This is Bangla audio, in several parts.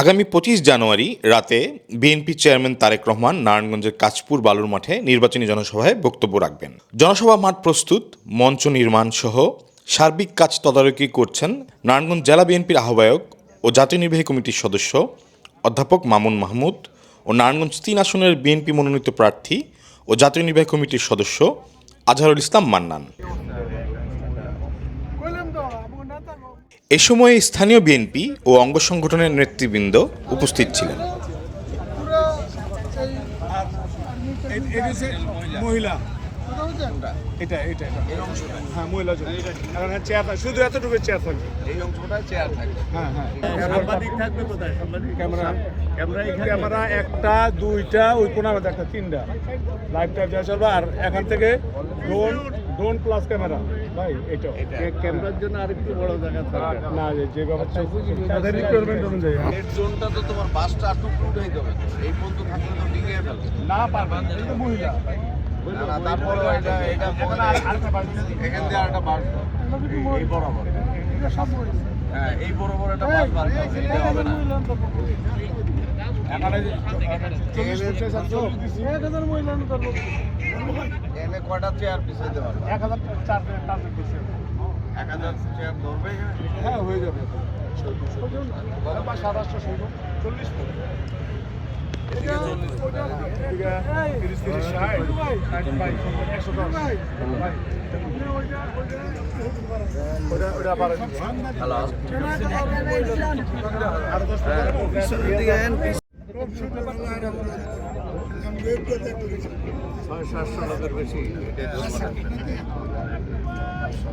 আগামী পঁচিশ জানুয়ারি রাতে বিএনপি চেয়ারম্যান তারেক রহমান নারায়ণগঞ্জের কাঁচপুর বালুর মাঠে নির্বাচনী জনসভায় বক্তব্য রাখবেন। জনসভা মাঠ প্রস্তুত, মঞ্চ নির্মাণ সহ সার্বিক কাজ তদারকি করছেন নারায়ণগঞ্জ জেলা বিএনপির আহ্বায়ক ও জাতীয় নির্বাহী কমিটির সদস্য অধ্যাপক মামুন মাহমুদ ও নারায়ণগঞ্জ তিন আসনের বিএনপি মনোনীত প্রার্থী ও জাতীয় নির্বাহী কমিটির সদস্য আজহারুল ইসলাম মান্নান। এ সময়ে স্থানীয় বিএনপি ও অঙ্গ সংগঠনের নেতৃবৃন্দ উপস্থিত ছিলেন। এ- এটা হচ্ছে মহিলা। এটা এটা এটা। হ্যাঁ মহিলা হ্যাঁ, চেয়ার শুধু এতটুকু চেয়ার থাকবে এই অংশটা চেয়ার থাকবে হ্যাঁ হ্যাঁ। সাংবাদিক থাকবে কোথায়? সাংবাদিক? ক্যামেরা। ক্যামেরা ক্যামেরা একটা দুইটা ওই একটা তিনটা। লাইভ টাইভ যা চলবে আর এখান থেকে ড্রোন ড্রোন প্লাস ক্যামেরা ভাই এটা। ক্যামেরার জন্য আরেকটু বড় জায়গা না যে- যে তাদের রিকোয়ারমেন্ট অনুযায়ী। রেড জোনটা তো তোমার বাসটা টুকরো উঠে যাবে এই পর্যন্ত থাকলে তো ডিঙে ফেলবে। না মহিলা। তারপরে এটা এখানে আরেকটা বাস বাস এই বরাবর। হ্যাঁ এই বরাবর একটা বাস বার এটা হবে না। চেয়ার এক হাজার চার এক হাজার চেয়ার ধরবে হ্যাঁ হয়ে যাবে সাতাশশো ষোলো চল্লিশ হ্যালো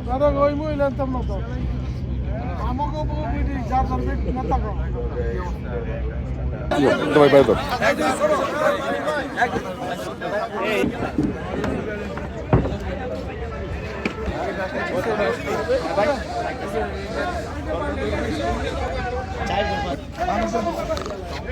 দাদা ওই মহিলা তো আমাকে যার বিট না থাকো এটা কি এটা এটা